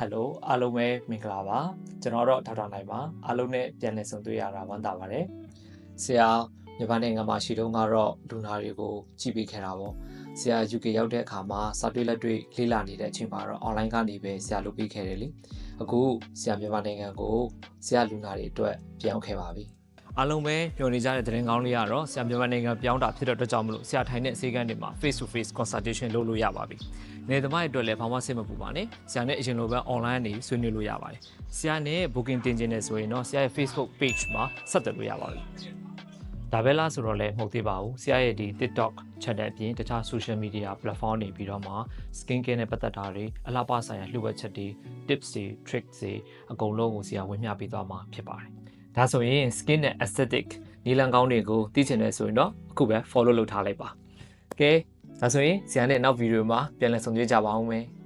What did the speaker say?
ဟယ်လိုအားလုံးပဲမင်္ဂလာပါကျွန်တော်တော့ဒေါက်တာနိုင်ပါအားလုံးနဲ့ပြန်လည်ဆုံတွေ့ရတာဝမ်းသာပါတယ်ဆရာမြန်မာနိုင်ငံမှာရှိတော့ကတော့လူနာတွေကိုကြည့်ပေးခဲ့တာပေါ့ဆရာ UK ရောက်တဲ့အခါမှာစာတွေ့လက်တွေ့လေ့လာနေတဲ့အချိန်မှာတော့ online ကနေပဲဆရာလုပ်ပေးခဲ့တယ်လေအခုဆရာမြန်မာနိုင်ငံကိုဆရာလူနာတွေအတွက်ပြောင်းခဲ့ပါပြီ အားလုံးပဲညွှန်နေကြတဲ့သတင်းကောင်းလေးကတော့ဆရာမြန်မာနိုင်ငံပြောင်းတာဖြစ်တဲ့အတွက်ကြောင့်မလို့ဆရာထိုင်တဲ့အခြေခံတွေမှာ face to face consultation လုပ်လို့ရပါပြီ။နေသမားတွေအတွက်လည်းဘာမှစိတ်မပူပါနဲ့။ဆရာနဲ့အရင်လိုပဲ online နေဆွေးနွေးလို့ရပါတယ်။ဆရာနဲ့ booking တင်ခြင်းနဲ့ဆိုရင်တော့ဆရာရဲ့ Facebook page မှာဆက်သွယ်လို့ရပါပြီ။ဒါပဲလားဆိုတော့လည်းမဟုတ်သေးပါဘူး။ဆရာရဲ့ဒီ TikTok channel အပြင်တခြား social media platform တွေပြီးတော့မှ skin care နဲ့ပတ်သက်တာတွေအလားပါဆိုင်ရာလှုပ်ဝက်ချက်တွေ tips တွေ tricks တွေအကုန်လုံးကိုဆရာဝင်မျှပေးသွားမှာဖြစ်ပါတယ်။ ဒါဆိုရင် skin နဲ့ aesthetic နီလန်ကောင်းတွေကိုသိချင်တယ်ဆိုရင်တော့အခုပဲ follow လုပ်ထားလိုက်ပါ။ကဲဒါဆိုရင်ဆရာနဲ့နောက်ဗီဒီယိုမှာပြန်လည်ဆုံတွေ့ကြပါအောင်မယ်။